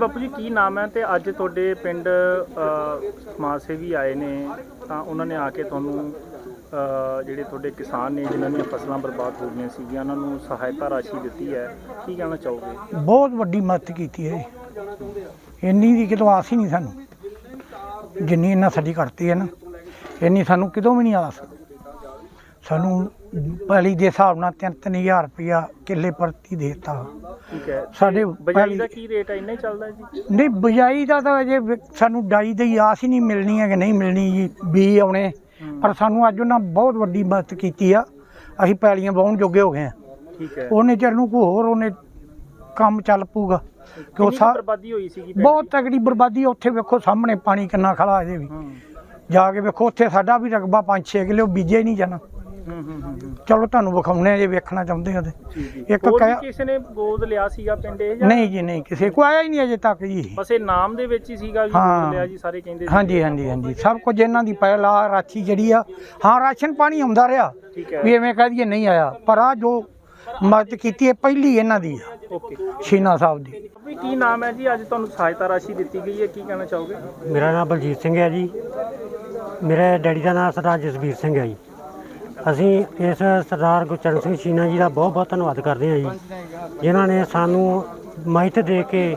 ਬਾਪੂ ਜੀ ਕੀ ਨਾਮ ਹੈ? ਤੇ ਅੱਜ ਤੁਹਾਡੇ ਪਿੰਡ ਅ, ਸਮਾਜ ਸੇਵੀ ਆਏ ਨੇ ਤਾਂ ਉਹਨਾਂ ਨੇ ਆ ਕੇ ਤੁਹਾਨੂੰ ਅ, ਜਿਹੜੇ ਤੁਹਾਡੇ ਕਿਸਾਨ ਨੇ ਜਿਨ੍ਹਾਂ ਦੀਆਂ ਫਸਲਾਂ ਬਰਬਾਦ ਹੋ ਗਈਆਂ ਸੀਗੀਆਂ ਉਹਨਾਂ ਨੂੰ ਸਹਾਇਤਾ ਰਾਸ਼ੀ ਦਿੱਤੀ ਹੈ। ਕੀ ਕਹਿਣਾ ਚਾਹੋਗੇ? ਬਹੁਤ ਵੱਡੀ ਮਦਦ ਕੀਤੀ ਹੈ ਜੀ। ਇੰਨੀ ਦੀ ਕਿਤੋਂ ਆਸ ਹੀ ਨਹੀਂ ਸਾਨੂੰ। ਜਿੰਨੀ ਇਹਨਾਂ ਸਾਡੀ ਕਰਤੀ ਹੈ ਨਾ ਇੰਨੀ ਸਾਨੂੰ ਕਿਤੋਂ ਵੀ ਨਹੀਂ ਆਸ। ਸਾਨੂੰ ਪਹਿਲੀ ਦੇ ਹਿਸਾਬ ਨਾਲ 3-3000 ਰੁਪਇਆ ਕਿੱਲੇ ਪ੍ਰਤੀ ਦੇਤਾ। ਠੀਕ ਹੈ। ਸਾਡੇ ਬਜਾਈ ਦਾ ਕੀ ਰੇਟ ਹੈ ਇੰਨਾ ਹੀ ਚੱਲਦਾ ਜੀ? ਨਹੀਂ ਬਜਾਈ ਦਾ ਤਾਂ ਅਜੇ ਸਾਨੂੰ ਡਾਈ ਦੀ ਆਸ ਹੀ ਨਹੀਂ ਮਿਲਣੀ ਹੈ ਕਿ ਨਹੀਂ ਮਿਲਣੀ ਜੀ ਬੀ ਆਉਣੇ। ਪਰ ਸਾਨੂੰ ਅੱਜ ਉਹਨਾਂ ਬਹੁਤ ਵੱਡੀ ਮਦਦ ਕੀਤੀ ਆ। ਅਸੀਂ ਪੈਲੀਆਂ ਵਾਹੁਣ ਜੋਗੇ ਹੋ ਗਏ ਆ ਠੀਕ ਹੈ। ਉਹਨੇ ਚਿਰ ਨੂੰ ਕੋਈ ਹੋਰ ਉਹਨੇ ਕੰਮ ਚੱਲ ਪੂਗਾ ਕਿ ਉਹ ਸਾ ਬਰਬਾਦੀ ਹੋਈ ਸੀਗੀ ਬਹੁਤ ਤਗੜੀ ਬਰਬਾਦੀ। ਉੱਥੇ ਵੇਖੋ ਸਾਹਮਣੇ ਪਾਣੀ ਕਿੰਨਾ ਖੜਾ ਇਹਦੇ ਵੀ ਜਾ ਕੇ ਵੇਖੋ ਉੱਥੇ ਸਾਡਾ ਵੀ ਰਕਬਾ 5-6 ਕਿਲੋ ਬੀਜੇ ਨਹੀਂ ਜਾਣਾ। ਚਲੋ ਤੁਹਾਨੂੰ ਵਿਖਾਉਣੇ ਆ ਜੇ ਵੇਖਣਾ ਚਾਹੁੰਦੇ ਹੋ ਤੇ। ਜੀ ਜੀ। ਇੱਕ ਹੋਰ ਵੀ ਕਹਿ- ਕਿਸੇ ਨੇ ਗੋਦ ਲਿਆ ਸੀਗਾ ਪਿੰਡ ਇਹ ਜਾਂ? ਨਹੀਂ ਜੀ ਨਹੀਂ ਕਿਸੇ ਕੋ ਆਇਆ ਹੀ ਨਹੀਂ ਅਜੇ ਤੱਕ ਜੀ। ਬਸ ਇਹ ਨਾਮ ਦੇ ਵਿੱਚ ਹੀ ਸੀਗਾ ਹਾਂ। ਗੋਦ ਲਿਆ ਜੀ ਸਾਰੇ ਕਹਿੰਦੇ ਸੀ। ਹਾਂਜੀ ਹਾਂਜੀ ਹਾਂਜੀ। ਸਭ ਕੁਝ ਇਹਨਾਂ ਦੀ ਪਹਿਲਾ ਰਾਖੀ ਜਿਹੜੀ ਆ। ਹਾਂ ਰਾਸ਼ਨ ਪਾਣੀ ਆਉਂਦਾ ਰਿਹਾ। ਠੀਕ ਹੈ। ਵੀ ਐਵੇਂ ਕਹਿ ਦਈਏ ਨਹੀਂ ਆਇਆ। ਪਰ ਆ ਜੋ ਮਦਦ ਕੀਤੀ ਹੈ ਪਹਿਲੀ ਇਹਨਾਂ ਦੀ ਆ। ਓਕੇ। ਸ਼ੀਨਾ ਸਾਹਿਬ ਦੀ। ਵੀ ਕੀ ਨਾਮ ਹੈ ਜੀ? ਅੱਜ ਤੁਹਾਨੂੰ ਸਹਾਇਤਾ ਰਾਸ਼ੀ ਦਿੱਤੀ ਗਈ ਹੈ। ਕੀ ਕਹਿਣਾ ਚਾਹੋਗੇ? ਮੇਰਾ ਨਾਮ ਬਲਜੀਤ ਸਿੰਘ ਹੈ ਜੀ। ਮੇਰੇ ਡੈਡੀ ਦਾ ਨਾਮ ਸਰਦਾਰ ਜਸਵੀਰ ਸਿੰਘ ਹੈ ਜੀ। ਅਸੀਂ ਇਸ ਸਰਦਾਰ ਗੁਰਚਰਨ ਸਿੰਘ ਸ਼ੀਨਾ ਜੀ ਦਾ ਬਹੁਤ ਬਹੁਤ ਧੰਨਵਾਦ ਕਰਦੇ ਹਾਂ ਜੀ। ਜਿਨ੍ਹਾਂ ਨੇ ਸਾਨੂੰ ਮਾਹਿਤ ਦੇ ਕੇ,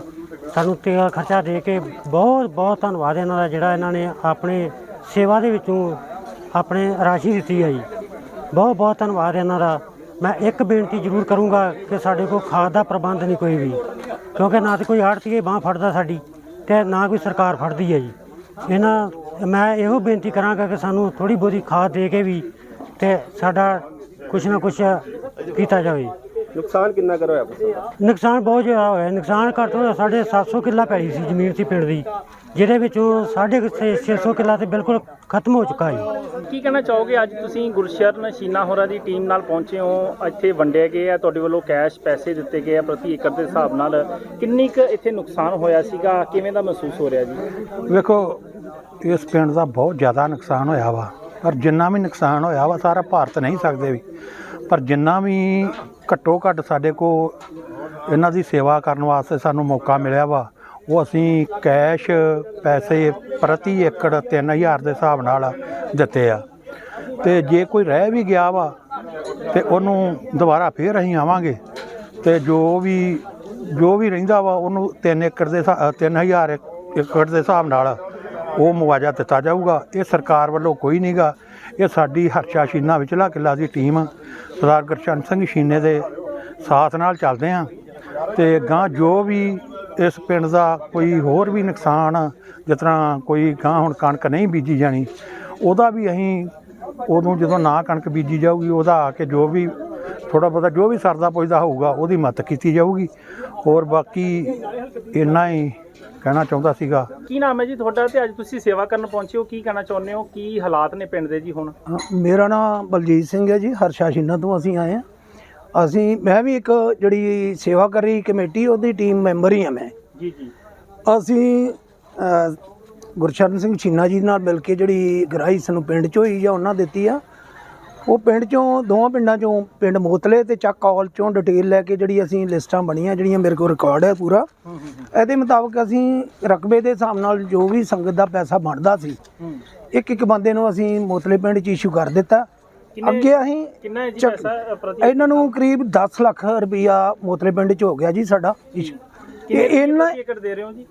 ਸਾਨੂੰ ਤੇਲ ਖਰਚਾ ਦੇ ਕੇ ਬਹੁਤ ਬਹੁਤ ਧੰਨਵਾਦ ਇਹਨਾਂ ਦਾ ਜਿਹੜਾ ਇਹਨਾਂ ਨੇ ਆਪਣੇ ਸੇਵਾ ਦੇ ਵਿੱਚੋਂ ਆਪਣੇ ਰਾਸ਼ੀ ਦਿੱਤੀ ਹੈ ਜੀ। ਬਹੁਤ ਬਹੁਤ ਧੰਨਵਾਦ ਇਹਨਾਂ ਦਾ। ਮੈਂ ਇੱਕ ਬੇਨਤੀ ਜ਼ਰੂਰ ਕਰੂੰਗਾ ਕਿ ਸਾਡੇ ਕੋਲ ਖਾਦ ਦਾ ਪ੍ਰਬੰਧ ਨਹੀਂ ਕੋਈ ਵੀ, ਕਿਉਂਕਿ ਨਾ ਤੇ ਕੋਈ ਆੜਤੀਏ ਬਾਹ ਫੜਦਾ ਸਾਡੀ ਤੇ ਨਾ ਕੋਈ ਸਰਕਾਰ ਫੜਦੀ ਹੈ ਜੀ। ਇਹਨਾਂ, ਮੈਂ ਇਹੋ ਬੇਨਤੀ ਕਰਾਂਗਾ ਕਿ ਸਾਨੂੰ ਥੋੜੀ ਬਹੁਤੀ ਖਾਦ ਦੇ ਕੇ ਵੀ ਤੇ ਸਾਡਾ ਕੁਛ ਨਾ ਕੁਛ ਕੀਤਾ ਜਾਵੇ। ਨੁਕਸਾਨ ਕਿੰਨਾ ਕਰ ਹੋਇਆ? ਫਸਲ ਦਾ ਨੁਕਸਾਨ ਬਹੁਤ ਜ਼ਿਆਦਾ ਹੋਇਆ। ਨੁਕਸਾਨ ਘੱਟ ਤੋਂ ਘੱਟ ਸਾਢੇ 700 ਕਿੱਲਾ ਪਈ ਸੀ ਜ਼ਮੀਨ ਸੀ ਪਿੰਡ ਦੀ ਜਿਹਦੇ ਵਿੱਚੋਂ ਸਾਢੇ ਕੁ ਛੇ- 600 ਕਿੱਲਾ ਤੇ ਬਿਲਕੁਲ ਖਤਮ ਹੋ ਚੁੱਕਾ ਹੈ ਕੀ ਕਹਿਣਾ ਚਾਹੋਗੇ? ਅੱਜ ਤੁਸੀਂ ਗੁਰਸ਼ਰਨ ਸ਼ੀਨਾ ਹੋਰਾਂ ਦੀ ਟੀਮ ਨਾਲ ਪਹੁੰਚੇ ਹੋ। ਇੱਥੇ ਵੰਡੇ ਗਏ ਆ ਤੁਹਾਡੇ ਵੱਲੋਂ ਕੈਸ਼ ਪੈਸੇ ਦਿੱਤੇ ਗਏ ਆ ਪ੍ਰਤੀ ਏਕੜ ਦੇ ਹਿਸਾਬ ਨਾਲ। ਕਿੰਨੀ ਕੁ ਇੱਥੇ ਨੁਕਸਾਨ ਹੋਇਆ ਸੀਗਾ? ਕਿਵੇਂ ਦਾ ਮਹਿਸੂਸ ਹੋ ਰਿਹਾ ਜੀ? ਵੇਖੋ ਇਸ ਪਿੰਡ ਦਾ ਬਹੁਤ ਜ਼ਿਆਦਾ ਨੁਕਸਾਨ ਹੋਇਆ ਵਾ। ਪਰ ਜਿੰਨਾ ਵੀ ਨੁਕਸਾਨ ਹੋਇਆ ਵਾ, ਸਾਰਾ ਭਾਰਤ ਨਹੀਂ ਸਕਦੇ ਵੀ। ਪਰ ਜਿੰਨਾ ਵੀ ਘੱਟੋ ਘੱਟ ਸਾਡੇ ਕੋ ਇਹਨਾਂ ਦੀ ਸੇਵਾ ਕਰਨ ਵਾਸਤੇ ਸਾਨੂੰ ਮੌਕਾ ਮਿਲਿਆ ਵਾ, ਉਹ ਅਸੀਂ ਕੈਸ਼ ਪੈਸੇ ਪ੍ਰਤੀ ਏਕੜ 3000 ਦੇ ਹਿਸਾਬ ਨਾਲ ਦਿੱਤੇ ਆ। ਤੇ ਜੇ ਕੋਈ ਰਹਿ ਵੀ ਗਿਆ ਵਾ, ਤੇ ਉਹਨੂੰ ਦੁਬਾਰਾ ਫੇਰ ਅਸੀਂ ਆਵਾਂਗੇ। ਤੇ ਜੋ ਵੀ ਜੋ ਵੀ ਰਹਿੰਦਾ ਵਾ, ਉਹਨੂੰ 3 ਏਕੜ ਦੇ 3000 ਏਕੜ ਦੇ ਹਿਸਾਬ ਨਾਲ ਉਹ ਮੁਆਵਜ਼ਾ ਦਿੱਤਾ ਜਾਊਗਾ। ਇਹ ਸਰਕਾਰ ਵੱਲੋਂ ਕੋਈ ਨਹੀਂਗਾ ਇਹ ਸਾਡੀ ਹਰਸ਼ਾ ਸ਼ੀਨਾ ਵਿਚਲਾ ਕਿੱਲਾ ਦੀ ਟੀਮ ਸਰਦਾਰ ਗੁਰਚਰਨ ਸਿੰਘ ਸ਼ੀਨੇ ਦੇ ਸਾਥ ਨਾਲ ਚੱਲਦੇ ਆ। ਤੇ ਗਾਂ ਜੋ ਵੀ ਇਸ ਪਿੰਡ ਦਾ ਕੋਈ ਹੋਰ ਵੀ ਨੁਕਸਾਨ, ਜਿਸ ਤਰ੍ਹਾਂ ਕੋਈ ਗਾਂ ਹੁਣ ਕਣਕ ਨਹੀਂ ਬੀਜੀ ਜਾਣੀ, ਉਹਦਾ ਵੀ ਅਸੀਂ ਉਦੋਂ ਜਦੋਂ ਨਾ ਕਣਕ ਬੀਜੀ ਜਾਊਗੀ, ਉਹਦਾ ਆ ਕੇ ਜੋ ਵੀ ਥੋੜਾ ਬਹੁਤਾ ਜੋ ਵੀ ਸਰਦਾ ਪੁੱਜਦਾ ਹੋਊਗਾ ਉਹਦੀ ਮਦਦ ਕੀਤੀ ਜਾਊਗੀ। ਹੋਰ ਬਾਕੀ ਇੰਨਾ ਹੀ ਕਹਿਣਾ ਚਾਹੁੰਦਾ ਸੀਗਾ। ਕੀ ਨਾਮ ਹੈ ਜੀ ਤੁਹਾਡਾ ਤੇ ਅੱਜ ਤੁਸੀਂ ਸੇਵਾ ਕਰਨ ਪਹੁੰਚੇ ਹੋ ਕੀ ਕਹਿਣਾ ਚਾਹੁੰਦੇ ਹੋ? ਕੀ ਹਾਲਾਤ ਨੇ ਪਿੰਡ ਦੇ ਜੀ ਹੁਣ? ਮੇਰਾ ਨਾਮ ਬਲਜੀਤ ਸਿੰਘ ਹੈ ਜੀ ਹਰਸ਼ਾ ਸ਼ੀਨਾ ਤੋਂ ਅਸੀਂ ਆਏ ਹਾਂ। ਅਸੀਂ ਮੈਂ ਵੀ ਇੱਕ ਜਿਹੜੀ ਸੇਵਾ ਕਰ ਰਹੀ ਕਮੇਟੀ ਉਹਦੀ ਟੀਮ ਮੈਂਬਰ ਹੀ ਹਾਂ ਮੈਂ। ਜੀ ਜੀ। ਅਸੀਂ ਅ, ਗੁਰਸ਼ਰਨ ਸਿੰਘ ਸ਼ੀਨਾ ਜੀ ਨਾਲ ਮਿਲ ਕੇ ਜਿਹੜੀ ਗਰਾਈ ਸਾਨੂੰ ਪਿੰਡ ਚੋਂ ਹੀ ਜਾਂ ਉਹਨਾਂ ਦਿੱਤੀ ਆ ਉਹ ਪਿੰਡ ਚੋਂ ਦੋਵਾਂ ਪਿੰਡਾਂ ਚੋਂ ਪਿੰਡ ਮੋਤਲੇ ਤੇ ਚੱਕ ਕੌਲ ਚੋਂ ਡਿਟੇਲ ਲੈ ਕੇ ਜਿਹੜੀ ਅਸੀਂ ਲਿਸਟਾਂ ਬਣੀਆਂ ਜਿਹੜੀਆਂ ਮੇਰੇ ਕੋਲ ਰਿਕਾਰਡ ਹੈ ਪੂਰਾ। ਇਹਦੇ ਮੁਤਾਬਕ ਅਸੀਂ ਰਕਬੇ ਦੇ ਹਿਸਾਬ ਨਾਲ ਜੋ ਵੀ ਸੰਗਤ ਦਾ ਪੈਸਾ ਬਣਦਾ ਸੀ ਇੱਕ ਇੱਕ ਬੰਦੇ ਨੂੰ ਅਸੀਂ ਮੋਤਲੇ ਪਿੰਡ 'ਚ ਇਸ਼ੂ ਕਰ ਦਿੱਤਾ। ਅੱਗੇ ਅਸੀਂ ਕਿੰਨਾ ਜੀ ਪੈਸਾ ਪ੍ਰਤੀ ਇਹਨਾਂ ਨੂੰ ਕਰੀਬ 10 ਲੱਖ ਰੁਪਈਆ ਮੋਤਲੇ ਪਿੰਡ 'ਚ ਹੋ ਗਿਆ ਜੀ ਸਾਡਾ ਇਸ਼ੂ ਇਹਨਾਂ ਏਕੜ ਦੇ ਰਹੇ ਹੋ ਜੀ?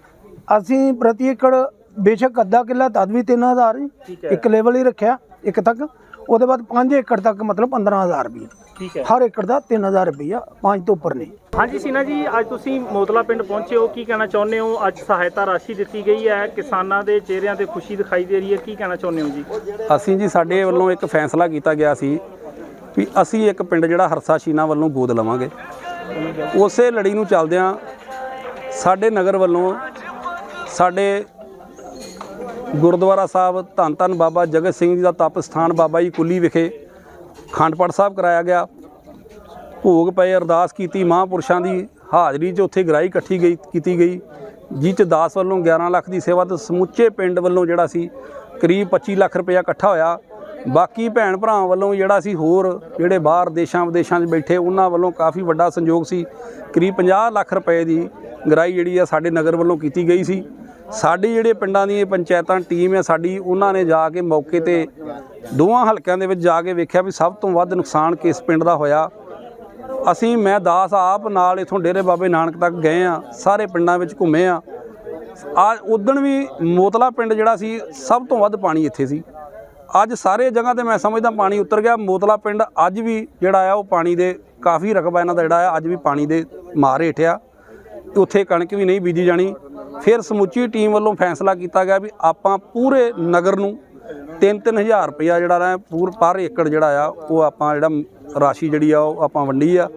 ਅਸੀਂ ਪ੍ਰਤੀ ਏਕੜ ਬੇਸ਼ੱਕ ਅੱਧਾ ਕਿੱਲਾ ਤਦ ਵੀ 3000 ਜੀ ਠੀਕ ਹੈ। ਇੱਕ ਲੈਵਲ ਹੀ ਰੱਖਿਆ ਇੱਕ ਤੱਕ। ਉਹਦੇ ਬਾਅਦ 5 ਏਕੜ ਤੱਕ ਮਤਲਬ 15000 ਰੁਪਈਆ। ਠੀਕ ਹੈ। ਹਰ ਏਕੜ ਦਾ 3000 ਰੁਪਈਆ 5 ਤੋਂ ਉੱਪਰ ਨਹੀਂ ਹਾਂਜੀ ਸੀਨਾ ਜੀ ਅੱਜ ਤੁਸੀਂ ਮੋਤਲਾ ਪਿੰਡ ਪਹੁੰਚੇ ਹੋ ਕੀ ਕਹਿਣਾ ਚਾਹੁੰਦੇ ਹੋ? ਅੱਜ ਸਹਾਇਤਾ ਰਾਸ਼ੀ ਦਿੱਤੀ ਗਈ ਹੈ ਕਿਸਾਨਾਂ ਦੇ ਚਿਹਰਿਆਂ ਤੇ ਖੁਸ਼ੀ ਦਿਖਾਈ ਦੇ ਰਹੀ ਹੈ ਕੀ ਕਹਿਣਾ ਚਾਹੁੰਦੇ ਹੋ ਜੀ? ਅਸੀਂ ਜੀ ਸਾਡੇ ਵੱਲੋਂ ਇੱਕ ਫੈਸਲਾ ਕੀਤਾ ਗਿਆ ਸੀ ਵੀ ਅਸੀਂ ਇੱਕ ਪਿੰਡ ਜਿਹੜਾ ਹਰਸਾ ਸ਼ੀਨਾ ਵੱਲੋਂ ਗੋਦ ਲਵਾਂਗੇ। ਉਸੇ ਲੜੀ ਨੂੰ ਚੱਲਦਿਆਂ ਸਾਡੇ ਨਗਰ ਵੱਲੋਂ ਸਾਡੇ ਗੁਰਦੁਆਰਾ ਸਾਹਿਬ ਧੰਨ ਧੰਨ ਬਾਬਾ ਜਗਤ ਸਿੰਘ ਜੀ ਦਾ ਤਪ ਸਥਾਨ ਬਾਬਾ ਜੀ ਕੁੱਲੀ ਵਿਖੇ ਖੰਡ ਸਾਹਿਬ ਕਰਾਇਆ ਗਿਆ। ਭੋਗ ਪਏ ਅਰਦਾਸ ਕੀਤੀ ਮਹਾਂਪੁਰਸ਼ਾਂ ਦੀ ਹਾਜ਼ਰੀ 'ਚ ਉੱਥੇ ਗਰਾਈ ਇਕੱਠੀ ਗਈ, ਕੀਤੀ ਗਈ, ਜਿਹ 'ਚ ਦਾਸ ਵੱਲੋਂ 11 ਲੱਖ ਦੀ ਸੇਵਾ ਤੇ ਸਮੁੱਚੇ ਪਿੰਡ ਵੱਲੋਂ ਜਿਹੜਾ ਸੀ ਕਰੀਬ 25 ਲੱਖ ਰੁਪਇਆ ਇਕੱਠਾ ਹੋਇਆ। ਬਾਕੀ ਭੈਣ ਭਰਾਵਾਂ ਵੱਲੋਂ ਜਿਹੜਾ ਸੀ ਹੋਰ ਜਿਹੜੇ ਬਾਹਰ ਦੇਸ਼ਾਂ ਵਿਦੇਸ਼ਾਂ 'ਚ ਬੈਠੇ ਉਹਨਾਂ ਵੱਲੋਂ ਕਾਫੀ ਵੱਡਾ ਸੰਯੋਗ ਸੀ। ਕਰੀਬ 50 ਲੱਖ ਰੁਪਏ ਦੀ ਗਰਾਈ ਜਿਹੜੀ ਆ ਸਾਡੇ ਨਗਰ ਵੱਲੋਂ ਕੀਤੀ ਗਈ ਸੀ। ਸਾਡੀ ਜਿਹੜੇ ਪਿੰਡਾਂ ਦੀ ਪੰਚਾਇਤਾਂ, ਟੀਮ ਹੈ ਸਾਡੀ, ਉਹਨਾਂ ਨੇ ਜਾ ਕੇ ਮੌਕੇ ਤੇ ਦੋਵਾਂ ਹਲਕਿਆਂ ਦੇ ਵਿੱਚ ਜਾ ਕੇ ਵੇਖਿਆ ਵੀ ਸਭ ਤੋਂ ਵੱਧ ਨੁਕਸਾਨ ਕਿਸ ਪਿੰਡ ਦਾ ਹੋਇਆ। ਅਸੀਂ, ਮੈਂ ਦਾਸ ਆਪ ਨਾਲ ਇਥੋਂ ਡੇਰੇ ਬਾਬੇ ਨਾਨਕ ਤੱਕ ਗਏ ਆ, ਸਾਰੇ ਪਿੰਡਾਂ ਵਿੱਚ ਘੁੰਮੇ ਆ। ਆ ਉਦਣ ਵੀ ਮੋਤਲਾ ਪਿੰਡ ਜਿਹੜਾ ਸੀ, ਸਭ ਤੋਂ ਵੱਧ ਪਾਣੀ ਇੱਥੇ ਸੀ। ਅੱਜ ਸਾਰੇ ਜਗ੍ਹਾ ਤੇ ਮੈਂ ਸਮਝਦਾ ਪਾਣੀ ਉਤਰ ਗਿਆ, ਮੋਤਲਾ ਪਿੰਡ ਅੱਜ ਵੀ ਜਿਹੜਾ ਆ, ਉਹ ਪਾਣੀ ਦੇ ਕਾਫੀ ਰਕਬਾ ਇਹਨਾਂ ਦਾ ਜਿਹੜਾ ਆ, ਅੱਜ ਵੀ ਪਾਣੀ ਦੇ ਮਾਰ ਹੇਠ ਆ। ਉੱਥੇ ਕਣਕ ਵੀ ਨਹੀਂ ਬੀਜੀ ਜਾਣੀ। ਫਿਰ ਸਮੁੱਚੀ ਟੀਮ ਵੱਲੋਂ ਫੈਸਲਾ ਕੀਤਾ ਗਿਆ ਵੀ ਆਪਾਂ ਪੂਰੇ ਨਗਰ ਨੂੰ 3-3000 ਰੁਪਇਆ ਜਿਹੜਾ ਨਾ ਪੂਰ ਪਰ ਏਕੜ ਜਿਹੜਾ ਆ, ਉਹ ਆਪਾਂ ਜਿਹੜਾ ਰਾਸ਼ੀ ਜਿਹੜੀ ਆ, ਉਹ ਆਪਾਂ ਵੰਡੀ ਆ।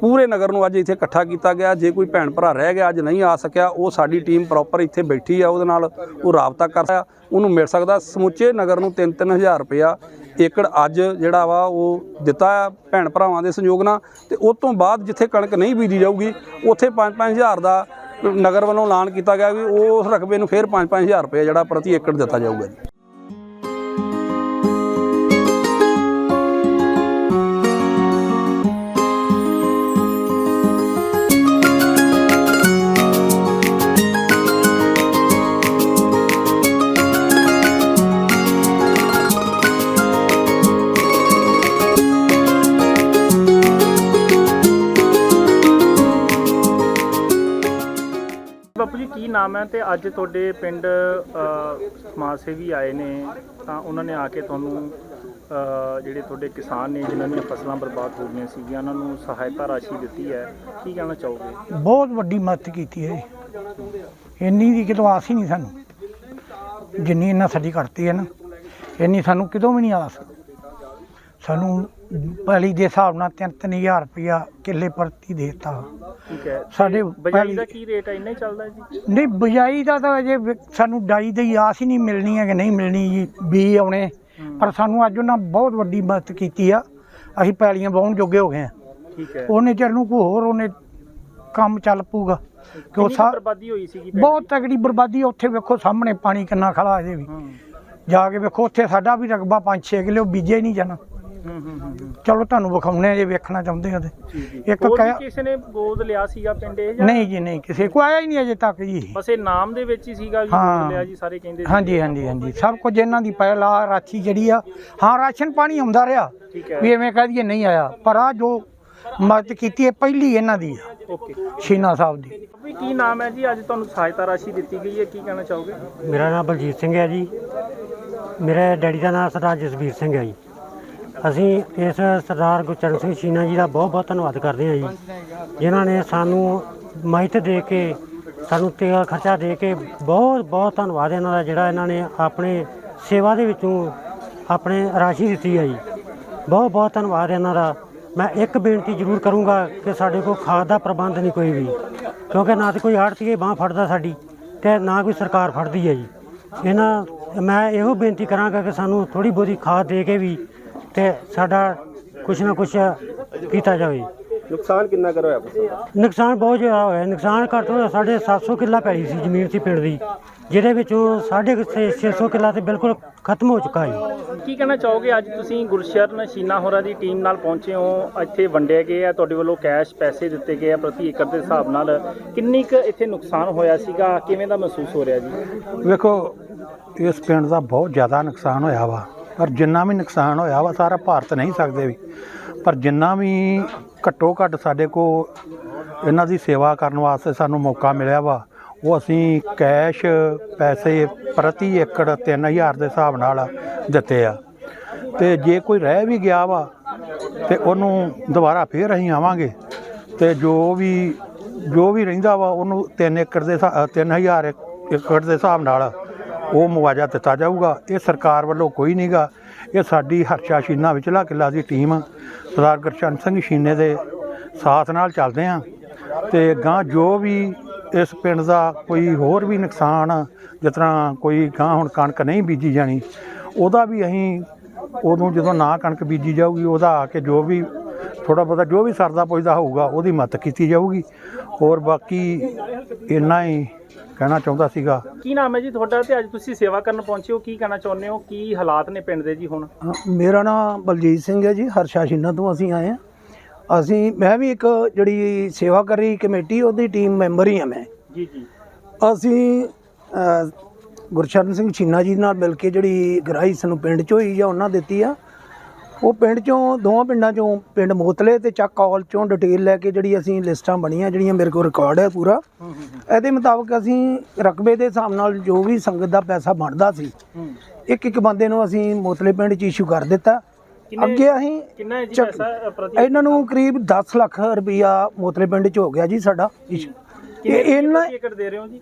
ਪੂਰੇ ਨਗਰ ਨੂੰ ਅੱਜ ਇੱਥੇ ਇਕੱਠਾ ਕੀਤਾ ਗਿਆ। ਜੇ ਕੋਈ ਭੈਣ ਭਰਾ ਰਹਿ ਗਿਆ, ਅੱਜ ਨਹੀਂ ਆ ਸਕਿਆ, ਉਹ ਸਾਡੀ ਟੀਮ ਪ੍ਰੋਪਰ ਇੱਥੇ ਬੈਠੀ ਆ, ਉਹਦੇ ਨਾਲ ਉਹ ਰਾਬਤਾ ਕਰ ਸਕਦਾ, ਉਹਨੂੰ ਮਿਲ ਸਕਦਾ। ਸਮੁੱਚੇ ਨਗਰ ਨੂੰ 3-3000 ਰੁਪਇਆ ਏਕੜ ਅੱਜ ਜਿਹੜਾ ਵਾ, ਉਹ ਦਿੱਤਾ ਆ ਭੈਣ ਭਰਾਵਾਂ ਦੇ ਸੰਯੋਗ ਨਾਲ। ਤੇ ਉਸ ਤੋਂ ਬਾਅਦ ਜਿੱਥੇ ਕਣਕ ਨਹੀਂ ਬੀਜੀ ਜਾਊਗੀ, ਉੱਥੇ 5-5000 ਦਾ ਨਗਰ ਵੱਲੋਂ ਐਲਾਨ ਕੀਤਾ ਗਿਆ ਵੀ ਉਸ ਰਕਬੇ ਨੂੰ ਫਿਰ 5-5000 ਰੁਪਏ ਜਿਹੜਾ ਪ੍ਰਤੀ ਏਕੜ ਦਿੱਤਾ ਜਾਊਗਾ ਜੀ। ਨਾਮ ਹੈ ਤੇ ਅੱਜ ਤੁਹਾਡੇ ਪਿੰਡ ਅ, ਸਮਾਜ ਸੇਵੀ ਆਏ ਨੇ ਤਾਂ ਉਹਨਾਂ ਨੇ ਆ ਕੇ ਤੁਹਾਨੂੰ ਅ, ਜਿਹੜੇ ਤੁਹਾਡੇ ਕਿਸਾਨ ਨੇ ਜਿਨ੍ਹਾਂ ਦੀਆਂ ਫਸਲਾਂ ਬਰਬਾਦ ਹੋ ਗਈਆਂ ਸੀਗੀਆਂ ਉਹਨਾਂ ਨੂੰ ਸਹਾਇਤਾ ਰਾਸ਼ੀ ਦਿੱਤੀ ਹੈ। ਕੀ ਕਹਿਣਾ ਚਾਹੋਗੇ? ਬਹੁਤ ਵੱਡੀ ਮਦਦ ਕੀਤੀ ਹੈ ਜੀ। ਇੰਨੀ ਦੀ ਕਿਤੋਂ ਆਸ ਹੀ ਨਹੀਂ ਸਾਨੂੰ। ਜਿੰਨੀ ਇਹਨਾਂ ਸਾਡੀ ਕਰਤੀ ਹੈ ਨਾ ਇੰਨੀ ਸਾਨੂੰ ਕਿਤੋਂ ਵੀ ਨਹੀਂ ਆਸ। ਸਾਨੂੰ ਪਹਿਲੀ ਦੇ ਹਿਸਾਬ ਨਾਲ 3-3000 ਰੁਪਇਆ ਕਿੱਲੇ ਪ੍ਰਤੀ ਦੇਤਾ। ਠੀਕ ਹੈ। ਸਾਡੇ ਬਜਾਈ ਦਾ ਕੀ ਰੇਟ ਹੈ ਇੰਨਾ ਹੀ ਚੱਲਦਾ ਜੀ? ਨਹੀਂ ਬਜਾਈ ਦਾ ਤਾਂ ਅਜੇ ਸਾਨੂੰ ਡਾਈ ਦੀ ਆਸ ਹੀ ਨਹੀਂ ਮਿਲਣੀ ਹੈ ਕਿ ਨਹੀਂ ਮਿਲਣੀ ਜੀ ਬੀ ਆਉਣੇ। ਪਰ ਸਾਨੂੰ ਅੱਜ ਉਹਨਾਂ ਬਹੁਤ ਵੱਡੀ ਮਦਦ ਕੀਤੀ ਆ। ਅਸੀਂ ਪੈਲੀਆਂ ਵਾਹੁਣ ਜੋਗੇ ਹੋ ਗਏ ਆ ਠੀਕ ਹੈ। ਉਹਨੇ ਚਿਰ ਨੂੰ ਕੋਈ ਹੋਰ ਉਹਨੇ ਕੰਮ ਚੱਲ ਪਊਗਾ। ਕਿ ਉਹ ਸਾ ਬਰਬਾਦੀ ਹੋਈ ਸੀਗੀ ਬਹੁਤ ਤਗੜੀ ਬਰਬਾਦੀ। ਉੱਥੇ ਵੇਖੋ ਸਾਹਮਣੇ ਪਾਣੀ ਕਿੰਨਾ ਖੜਾ ਅਜੇ ਵੀ। ਜਾ ਕੇ ਵੇਖੋ ਉੱਥੇ ਸਾਡਾ ਵੀ ਰਕਬਾ 5-6 ਕਿਲੋ ਬੀਜੇ ਨਹੀਂ ਜਾਣਾ। ਚਲੋ ਤੁਹਾਨੂੰ ਵਿਖਾਉਣੇ ਆ ਜੇ ਵੇਖਣਾ ਚਾਹੁੰਦੇ ਆ ਤੇ। ਇੱਕ ਹੋਰ ਵੀ ਕਹਿ- ਕਿਸੇ ਨੇ ਗੋਦ ਲਿਆ ਸੀਗਾ ਪਿੰਡ ਇਹ ਜਾਂ ਨਹੀਂ ਜੀ ਨਹੀਂ ਕਿਸੇ ਕੋ ਆਇਆ ਹੀ ਨਹੀਂ ਅਜੇ ਤੱਕ ਜੀ। ਬਸ ਇਹ ਨਾਮ ਦੇ ਵਿੱਚ ਹੀ ਸੀਗਾ ਵੀ ਹਾਂ। ਗੋਦ ਲਿਆ ਜੀ ਸਾਰੇ ਕਹਿੰਦੇ ਸੀ। ਹਾਂਜੀ ਹਾਂਜੀ ਹਾਂਜੀ। ਸਭ ਕੁਝ ਇਹਨਾਂ ਦੀ ਪਹਿਲਾ ਰਾਖੀ ਜਿਹੜੀ ਆ ਹਾਂ ਰਾਸ਼ਨ ਪਾਣੀ ਆਉਂਦਾ ਰਿਹਾ। ਠੀਕ ਹੈ। ਵੀ ਐਵੇਂ ਕਹਿ ਦਈਏ ਨਹੀਂ ਆਇਆ। ਪਰ ਆ ਜੋ ਮਦਦ ਕੀਤੀ ਹੈ ਪਹਿਲੀ ਇਹਨਾਂ ਦੀ ਆ ਓਕੇ। ਸ਼ੀਨਾ ਸਾਹਿਬ ਦੀ। ਵੀ ਕੀ ਨਾਮ ਹੈ ਜੀ? ਅੱਜ ਤੁਹਾਨੂੰ ਸਹਾਇਤਾ ਰਾਸ਼ੀ ਦਿੱਤੀ ਗਈ ਹੈ ਕੀ ਕਹਿਣਾ ਚਾਹੋਗੇ? ਮੇਰਾ ਨਾਮ ਬਲਜੀਤ ਸਿੰਘ ਹੈ ਜੀ। ਮੇਰੇ ਡੈਡੀ ਦਾ ਨਾਮ ਸਰਦਾਰ ਜਸਬੀਰ ਸਿੰਘ ਹੈ ਜੀ। ਅਸੀਂ ਇਸ ਸਰਦਾਰ ਗੁਰਚਰਨ ਸਿੰਘ ਸ਼ੀਨਾ ਜੀ ਦਾ ਬਹੁਤ ਬਹੁਤ ਧੰਨਵਾਦ ਕਰਦੇ ਹਾਂ ਜੀ, ਜਿਨ੍ਹਾਂ ਨੇ ਸਾਨੂੰ ਮਾਹਿਤ ਦੇ ਕੇ, ਸਾਨੂੰ ਤੇਲ ਖਰਚਾ ਦੇ ਕੇ ਬਹੁਤ ਬਹੁਤ ਧੰਨਵਾਦ ਇਹਨਾਂ ਦਾ, ਜਿਹੜਾ ਇਹਨਾਂ ਨੇ ਆਪਣੇ ਸੇਵਾ ਦੇ ਵਿੱਚੋਂ ਆਪਣੇ ਰਾਸ਼ੀ ਦਿੱਤੀ ਹੈ ਜੀ। ਬਹੁਤ ਬਹੁਤ ਧੰਨਵਾਦ ਇਹਨਾਂ ਦਾ। ਮੈਂ ਇੱਕ ਬੇਨਤੀ ਜ਼ਰੂਰ ਕਰੂੰਗਾ ਕਿ ਸਾਡੇ ਕੋਲ ਖਾਦ ਦਾ ਪ੍ਰਬੰਧ ਨਹੀਂ ਕੋਈ ਵੀ, ਕਿਉਂਕਿ ਨਾ ਤੇ ਕੋਈ ਆੜਤੀਏ ਬਾਹ ਫੜਦਾ ਸਾਡੀ ਤੇ ਨਾ ਕੋਈ ਸਰਕਾਰ ਫੜਦੀ ਹੈ ਜੀ। ਇਹਨਾਂ, ਮੈਂ ਇਹੋ ਬੇਨਤੀ ਕਰਾਂਗਾ ਕਿ ਸਾਨੂੰ ਥੋੜੀ ਬਹੁਤੀ ਖਾਦ ਦੇ ਕੇ ਵੀ ਤੇ ਸਾਡਾ ਕੁਛ ਨਾ ਕੁਛ ਕੀਤਾ ਜਾਵੇ। ਨੁਕਸਾਨ ਕਿੰਨਾ ਕਰ ਹੋਇਆ ਨੁਕਸਾਨ ਬਹੁਤ ਜ਼ਿਆਦਾ ਹੋਇਆ। ਨੁਕਸਾਨ ਘੱਟ ਤੋਂ ਘੱਟ ਸਾਢੇ 700 ਕਿੱਲਾ ਪਈ ਸੀ ਜ਼ਮੀਨ ਸੀ ਪਿੰਡ ਦੀ ਜਿਹਦੇ ਵਿੱਚੋਂ ਕੁ ਛੇ- 600 ਕਿੱਲਾ ਤੇ ਬਿਲਕੁਲ ਖਤਮ ਹੋ ਚੁੱਕਾ ਹੈ ਕੀ ਕਹਿਣਾ ਚਾਹੋਗੇ? ਅੱਜ ਤੁਸੀਂ ਗੁਰਸ਼ਰਨ ਸ਼ੀਨਾ ਹੋਰਾਂ ਦੀ ਟੀਮ ਨਾਲ ਪਹੁੰਚੇ ਹੋ ਇੱਥੇ ਵੰਡੇ ਗਏ ਆ ਤੁਹਾਡੇ ਵੱਲੋਂ ਕੈਸ਼ ਪੈਸੇ ਦਿੱਤੇ ਗਏ ਆ ਪ੍ਰਤੀ ਏਕੜ ਦੇ ਹਿਸਾਬ ਨਾਲ। ਕਿੰਨੀ ਕੁ ਇੱਥੇ ਨੁਕਸਾਨ ਹੋਇਆ ਸੀਗਾ? ਕਿਵੇਂ ਦਾ ਮਹਿਸੂਸ ਹੋ ਰਿਹਾ ਜੀ? ਵੇਖੋ ਇਸ ਪਿੰਡ ਦਾ ਬਹੁਤ ਜ਼ਿਆਦਾ ਨੁਕਸਾਨ ਹੋਇਆ ਵਾ। ਪਰ ਜਿੰਨਾ ਵੀ ਨੁਕਸਾਨ ਹੋਇਆ ਵਾ, ਸਾਰਾ ਭਾਰਤ ਨਹੀਂ ਸਕਦੇ ਵੀ। ਪਰ ਜਿੰਨਾ ਵੀ ਘੱਟੋ ਘੱਟ ਸਾਡੇ ਕੋ ਇਹਨਾਂ ਦੀ ਸੇਵਾ ਕਰਨ ਵਾਸਤੇ ਸਾਨੂੰ ਮੌਕਾ ਮਿਲਿਆ ਵਾ, ਉਹ ਅਸੀਂ ਕੈਸ਼ ਪੈਸੇ ਪ੍ਰਤੀ ਏਕੜ 3000 ਦੇ ਹਿਸਾਬ ਨਾਲ ਦਿੱਤੇ ਆ। ਤੇ ਜੇ ਕੋਈ ਰਹਿ ਵੀ ਗਿਆ ਵਾ, ਤੇ ਉਹਨੂੰ ਦੁਬਾਰਾ ਫੇਰ ਅਸੀਂ ਆਵਾਂਗੇ। ਤੇ ਜੋ ਵੀ ਜੋ ਵੀ ਰਹਿੰਦਾ ਵਾ, ਉਹਨੂੰ 3 ਏਕੜ ਦੇ 3000 ਏਕੜ ਦੇ ਹਿਸਾਬ ਨਾਲ ਉਹ ਮੁਆਵਜ਼ਾ ਦਿੱਤਾ ਜਾਊਗਾ। ਇਹ ਸਰਕਾਰ ਵੱਲੋਂ ਕੋਈ ਨਹੀਂਗਾ ਇਹ ਸਾਡੀ ਹਰਸ਼ਾ ਸ਼ੀਨਾ ਵਿਚਲਾ ਕਿੱਲਾ ਦੀ ਟੀਮ ਸਰਦਾਰ ਗੁਰਚਰਨ ਸਿੰਘ ਸ਼ੀਨੇ ਦੇ ਸਾਥ ਨਾਲ ਚੱਲਦੇ ਆ। ਤੇ ਗਾਂ ਜੋ ਵੀ ਇਸ ਪਿੰਡ ਦਾ ਕੋਈ ਹੋਰ ਵੀ ਨੁਕਸਾਨ, ਜਿਸ ਤਰ੍ਹਾਂ ਕੋਈ ਗਾਂ ਹੁਣ ਕਣਕ ਨਹੀਂ ਬੀਜੀ ਜਾਣੀ, ਉਹਦਾ ਵੀ ਅਸੀਂ ਉਦੋਂ ਜਦੋਂ ਨਾ ਕਣਕ ਬੀਜੀ ਜਾਊਗੀ, ਉਹਦਾ ਆ ਕੇ ਜੋ ਵੀ ਥੋੜਾ ਬਹੁਤਾ ਜੋ ਵੀ ਸਰਦਾ ਪੁੱਜਦਾ ਹੋਊਗਾ, ਉਹਦੀ ਮਦਦ ਕੀਤੀ ਜਾਊਗੀ। ਹੋਰ ਬਾਕੀ ਇੰਨਾ ਹੀ ਕਹਿਣਾ ਚਾਹੁੰਦਾ ਸੀਗਾ। ਕੀ ਨਾਮ ਹੈ ਜੀ ਤੁਹਾਡਾ ਤੇ ਅੱਜ ਤੁਸੀਂ ਸੇਵਾ ਕਰਨ ਪਹੁੰਚੇ ਹੋ ਕੀ ਕਹਿਣਾ ਚਾਹੁੰਦੇ ਹੋ ਕੀ ਹਾਲਾਤ ਨੇ ਪਿੰਡ ਦੇ ਜੀ ਹੁਣ? ਮੇਰਾ ਨਾਮ ਬਲਜੀਤ ਸਿੰਘ ਹੈ ਜੀ ਹਰਸ਼ਾ ਸ਼ੀਨਾ ਤੋਂ ਅਸੀਂ ਆਏ ਹਾਂ। ਅਸੀਂ ਮੈਂ ਵੀ ਇੱਕ ਜਿਹੜੀ ਸੇਵਾ ਕਰੀ ਕਮੇਟੀ ਉਹਦੀ ਟੀਮ ਮੈਂਬਰ ਹੀ ਹਾਂ ਮੈਂ। ਜੀ ਜੀ। ਅਸੀਂ ਅ, ਗੁਰਸ਼ਰਨ ਸਿੰਘ ਛੀਨਾ ਜੀ ਨਾਲ ਮਿਲ ਕੇ ਜਿਹੜੀ ਗ੍ਰਾਹੀ ਸਾਨੂੰ ਪਿੰਡ ਚੋਂ ਹੀ ਜਾਂ ਉਹਨਾਂ ਦਿੱਤੀ ਆ ਉਹ ਪਿੰਡ ਚੋਂ ਦੋਵਾਂ ਪਿੰਡਾਂ ਚੋਂ ਪਿੰਡ ਮੋਤਲੇ ਤੇ ਚੱਕ ਕੌਲ ਚੋਂ ਡਿਟੇਲ ਲੈ ਕੇ ਜਿਹੜੀ ਅਸੀਂ ਲਿਸਟਾਂ ਬਣੀਆਂ ਜਿਹੜੀਆਂ ਮੇਰੇ ਕੋਲ ਰਿਕਾਰਡ ਹੈ ਪੂਰਾ। ਇਹਦੇ ਮੁਤਾਬਕ ਅਸੀਂ ਰਕਬੇ ਦੇ ਹਿਸਾਬ ਨਾਲ ਜੋ ਵੀ ਸੰਗਤ ਦਾ ਪੈਸਾ ਬਣਦਾ ਸੀ ਇੱਕ ਇੱਕ ਬੰਦੇ ਨੂੰ ਅਸੀਂ ਮੋਤਲੇ ਪਿੰਡ 'ਚ ਇਸ਼ੂ ਕਰ ਦਿੱਤਾ। ਅੱਗੇ ਅਸੀਂ ਕਿੰਨਾ ਜੀ ਪੈਸਾ ਪ੍ਰਤੀ ਇਹਨਾਂ ਨੂੰ ਕਰੀਬ 10 ਲੱਖ ਰੁਪਈਆ ਮੋਤਲੇ ਪਿੰਡ 'ਚ ਹੋ ਗਿਆ ਜੀ ਸਾਡਾ ਇਸ਼ੂ ਇਹਨਾਂ ਏਕੜ ਦੇ ਰਹੇ ਹੋ ਜੀ?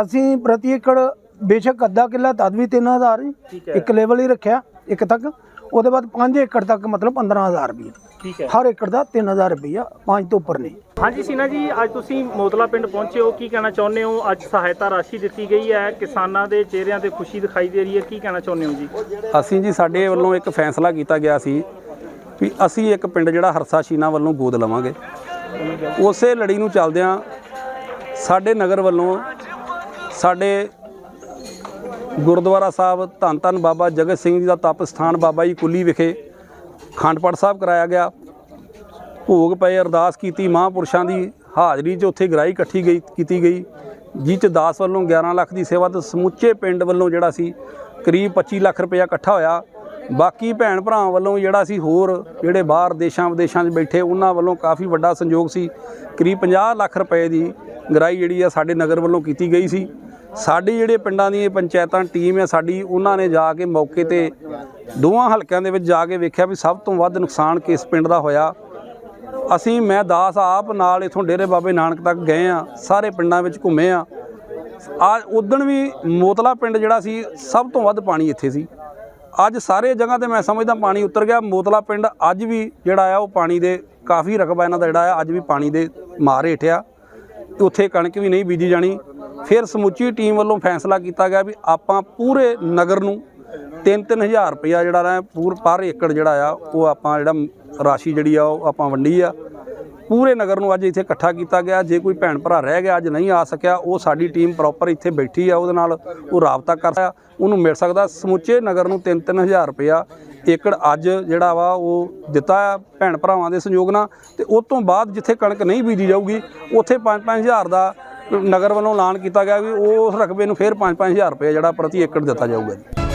ਅਸੀਂ ਪ੍ਰਤੀ ਏਕੜ ਬੇਸ਼ੱਕ ਅੱਧਾ ਕਿੱਲਾ ਤਦ ਵੀ 3000 ਜੀ ਠੀਕ ਹੈ। ਇੱਕ ਲੈਵਲ ਹੀ ਰੱਖਿਆ ਇੱਕ ਤੱਕ। ਉਹਦੇ ਬਾਅਦ 5 ਏਕੜ ਤੱਕ ਮਤਲਬ 15000 ਰੁਪਏ ਠੀਕ ਹੈ। ਹਰ ਏਕੜ ਦਾ 3000 ਰੁਪਈਆ 5 ਤੋਂ ਉੱਪਰ ਨਹੀਂ। ਹਾਂਜੀ ਸੀਨਾ ਜੀ ਅੱਜ ਤੁਸੀਂ ਮੋਤਲਾ ਪਿੰਡ ਪਹੁੰਚੇ ਹੋ ਕੀ ਕਹਿਣਾ ਚਾਹੁੰਦੇ ਹੋ? ਅੱਜ ਸਹਾਇਤਾ ਰਾਸ਼ੀ ਦਿੱਤੀ ਗਈ ਹੈ ਕਿਸਾਨਾਂ ਦੇ ਚਿਹਰਿਆਂ ਤੇ ਖੁਸ਼ੀ ਦਿਖਾਈ ਦੇ ਰਹੀ ਹੈ ਕੀ ਕਹਿਣਾ ਚਾਹੁੰਦੇ ਹੋ ਜੀ? ਅਸੀਂ ਜੀ ਸਾਡੇ ਵੱਲੋਂ ਇੱਕ ਫੈਸਲਾ ਕੀਤਾ ਗਿਆ ਸੀ ਵੀ ਅਸੀਂ ਇੱਕ ਪਿੰਡ ਜਿਹੜਾ ਹਰਸਾ ਸ਼ੀਨਾ ਵੱਲੋਂ ਗੋਦ ਲਵਾਂਗੇ। ਉਸੇ ਲੜੀ ਨੂੰ ਚੱਲਦਿਆਂ ਸਾਡੇ ਨਗਰ ਵੱਲੋਂ ਸਾਡੇ ਗੁਰਦੁਆਰਾ ਸਾਹਿਬ ਧੰਨ ਧੰਨ ਬਾਬਾ ਜਗਤ ਸਿੰਘ ਜੀ ਦਾ ਤਪ ਸਥਾਨ ਬਾਬਾ ਜੀ ਕੁੱਲੀ ਵਿਖੇ ਖੰਡ ਸਾਹਿਬ ਕਰਾਇਆ ਗਿਆ। ਭੋਗ ਪਏ ਅਰਦਾਸ ਕੀਤੀ ਮਹਾਂਪੁਰਸ਼ਾਂ ਦੀ ਹਾਜ਼ਰੀ 'ਚ ਉੱਥੇ ਗ੍ਰਾਈ ਇਕੱਠੀ ਗਈ, ਕੀਤੀ ਗਈ, ਜਿਹ 'ਚ ਦਾਸ ਵੱਲੋਂ 11 ਲੱਖ ਦੀ ਸੇਵਾ ਤੇ ਸਮੁੱਚੇ ਪਿੰਡ ਵੱਲੋਂ ਜਿਹੜਾ ਸੀ ਕਰੀਬ 25 ਲੱਖ ਰੁਪਇਆ ਇਕੱਠਾ ਹੋਇਆ। ਬਾਕੀ ਭੈਣ ਭਰਾਵਾਂ ਵੱਲੋਂ ਜਿਹੜਾ ਸੀ ਹੋਰ ਜਿਹੜੇ ਬਾਹਰ ਦੇਸ਼ਾਂ ਵਿਦੇਸ਼ਾਂ 'ਚ ਬੈਠੇ ਉਹਨਾਂ ਵੱਲੋਂ ਕਾਫੀ ਵੱਡਾ ਸੰਯੋਗ ਸੀ। ਕਰੀਬ 50 ਲੱਖ ਰੁਪਏ ਦੀ ਗ੍ਰਾਈ ਜਿਹੜੀ ਆ ਸਾਡੇ ਨਗਰ ਵੱਲੋਂ ਕੀਤੀ ਗਈ ਸੀ। ਸਾਡੀ ਜਿਹੜੇ ਪਿੰਡਾਂ ਦੀ ਪੰਚਾਇਤਾਂ, ਟੀਮ ਹੈ ਸਾਡੀ, ਉਹਨਾਂ ਨੇ ਜਾ ਕੇ ਮੌਕੇ ਤੇ ਦੋਵਾਂ ਹਲਕਿਆਂ ਦੇ ਵਿੱਚ ਜਾ ਕੇ ਵੇਖਿਆ ਵੀ ਸਭ ਤੋਂ ਵੱਧ ਨੁਕਸਾਨ ਕਿਸ ਪਿੰਡ ਦਾ ਹੋਇਆ। ਅਸੀਂ, ਮੈਂ ਦਾਸ ਆਪ ਨਾਲ ਇਥੋਂ ਡੇਰੇ ਬਾਬੇ ਨਾਨਕ ਤੱਕ ਗਏ ਆ, ਸਾਰੇ ਪਿੰਡਾਂ ਵਿੱਚ ਘੁੰਮੇ ਆ। ਆ ਉਦਣ ਵੀ ਮੋਤਲਾ ਪਿੰਡ ਜਿਹੜਾ ਸੀ, ਸਭ ਤੋਂ ਵੱਧ ਪਾਣੀ ਇੱਥੇ ਸੀ। ਅੱਜ ਸਾਰੇ ਜਗ੍ਹਾ ਤੇ ਮੈਂ ਸਮਝਦਾ ਪਾਣੀ ਉਤਰ ਗਿਆ, ਮੋਤਲਾ ਪਿੰਡ ਅੱਜ ਵੀ ਜਿਹੜਾ ਆ, ਉਹ ਪਾਣੀ ਦੇ ਕਾਫੀ ਰਕਬਾ ਇਹਨਾਂ ਦਾ ਜਿਹੜਾ ਆ, ਅੱਜ ਵੀ ਪਾਣੀ ਦੇ ਮਾਰ ਹੇਠ ਆ। ਉੱਥੇ ਕਣਕ ਵੀ ਨਹੀਂ ਬੀਜੀ ਜਾਣੀ। ਫਿਰ ਸਮੁੱਚੀ ਟੀਮ ਵੱਲੋਂ ਫੈਸਲਾ ਕੀਤਾ ਗਿਆ ਵੀ ਆਪਾਂ ਪੂਰੇ ਨਗਰ ਨੂੰ 3-3000 ਰੁਪਇਆ ਜਿਹੜਾ ਨਾ ਪੂਰ ਪਰ ਏਕੜ ਜਿਹੜਾ ਆ, ਉਹ ਆਪਾਂ ਜਿਹੜਾ ਰਾਸ਼ੀ ਜਿਹੜੀ ਆ, ਉਹ ਆਪਾਂ ਵੰਡੀ ਆ। ਪੂਰੇ ਨਗਰ ਨੂੰ ਅੱਜ ਇੱਥੇ ਇਕੱਠਾ ਕੀਤਾ ਗਿਆ। ਜੇ ਕੋਈ ਭੈਣ ਭਰਾ ਰਹਿ ਗਿਆ, ਅੱਜ ਨਹੀਂ ਆ ਸਕਿਆ, ਉਹ ਸਾਡੀ ਟੀਮ ਪ੍ਰੋਪਰ ਇੱਥੇ ਬੈਠੀ ਆ, ਉਹਦੇ ਨਾਲ ਉਹ ਰਾਬਤਾ ਕਰ ਸਕਦਾ, ਉਹਨੂੰ ਮਿਲ ਸਕਦਾ। ਸਮੁੱਚੇ ਨਗਰ ਨੂੰ 3-3000 ਰੁਪਇਆ ਏਕੜ ਅੱਜ ਜਿਹੜਾ ਵਾ, ਉਹ ਦਿੱਤਾ ਆ ਭੈਣ ਭਰਾਵਾਂ ਦੇ ਸਹਿਯੋਗ ਨਾਲ। ਤੇ ਉਸ ਤੋਂ ਬਾਅਦ ਜਿੱਥੇ ਕਣਕ ਨਹੀਂ ਬੀਜੀ ਜਾਊਗੀ, ਉੱਥੇ 5-5000 ਦਾ ਨਗਰ ਵੱਲੋਂ ਐਲਾਨ ਕੀਤਾ ਗਿਆ ਵੀ ਉਸ ਰਕਬੇ ਨੂੰ ਫਿਰ 5-5000 ਰੁਪਏ ਜਿਹੜਾ ਪ੍ਰਤੀ ਏਕੜ ਦਿੱਤਾ ਜਾਊਗਾ ਜੀ।